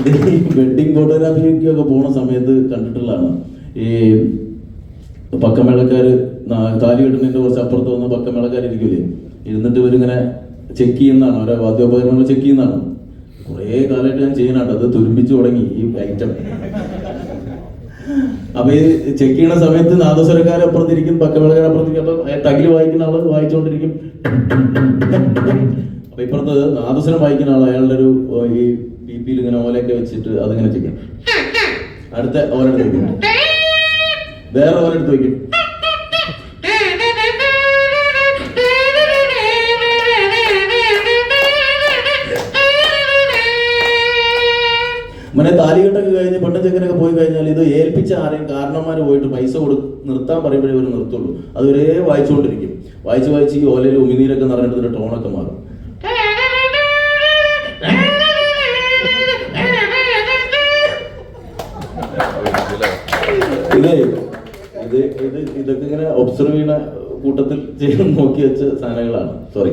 ഇത് ഈ വെഡ്ഡിങ് ഫോട്ടോഗ്രാഫിക്കൊക്കെ പോണ സമയത്ത് കണ്ടിട്ടുള്ളതാണ്. ഈ പക്കമേളക്കാർ താലി കെട്ടുന്നതിന്റെ കുറച്ച് അപ്പുറത്ത് വന്ന് പക്കമേളക്കാർ ഇരുന്നിട്ട് ഇവരിങ്ങനെ ചെക്ക് ചെയ്യുന്നതാണ്. അവരെ വാദ്യോപകരണങ്ങൾ ചെക്ക് ചെയ്യുന്നതാണ്. കുറേ കാലമായിട്ട് ഞാൻ ചെയ്യണാട്ടോ അത് തുരുമ്പിച്ച് തുടങ്ങി ഈ ഐറ്റം അപ്പൊ ഈ ചെക്ക് ചെയ്യണ സമയത്ത് നാദസ്വരക്കാരെ അപ്പുറത്തിരിക്കും പക്കമേളക്കാർ അപ്പുറത്തിരിക്കും അപ്പൊ തകിൽ വായിക്കുന്ന ആൾ വായിച്ചുകൊണ്ടിരിക്കും അപ്പൊ ഇപ്പുറത്ത് നാദസ്വരം വായിക്കുന്ന ആൾ അയാളുടെ ഒരു ഈ ബി പിയിൽ ഇങ്ങനെ ഓലയൊക്കെ വെച്ചിട്ട് അതിങ്ങനെ ചെയ്യും. അടുത്ത ഓരോ വേറെ ഓരോ വയ്ക്കും മനെ താലികെട്ടൊക്കെ കഴിഞ്ഞ് പെണ്ണും ചെക്കനൊക്കെ പോയി കഴിഞ്ഞാൽ ഇത് ഏൽപ്പിച്ച ആരെയും കാരണന്മാർ പോയിട്ട് പൈസ കൊടു നിർത്താൻ പറയുമ്പോഴേ ഇവർ നിർത്തുള്ളൂ. അത് ഒരേ വായിച്ചുകൊണ്ടിരിക്കും. വായിച്ച് വായിച്ച് ഈ ഓലയിൽ ഉമിനീരൊക്കെ നിറഞ്ഞിട്ട് ടോണൊക്കെ മാറും. ഇതേ ഇത് ഇത് ഇതൊക്കെ ഇങ്ങനെ ഒബ്സർവ് ചെയ്യുന്ന കൂട്ടത്തിൽ ചെയ്ത് നോക്കി വെച്ച സാധനങ്ങളാണ്. സോറി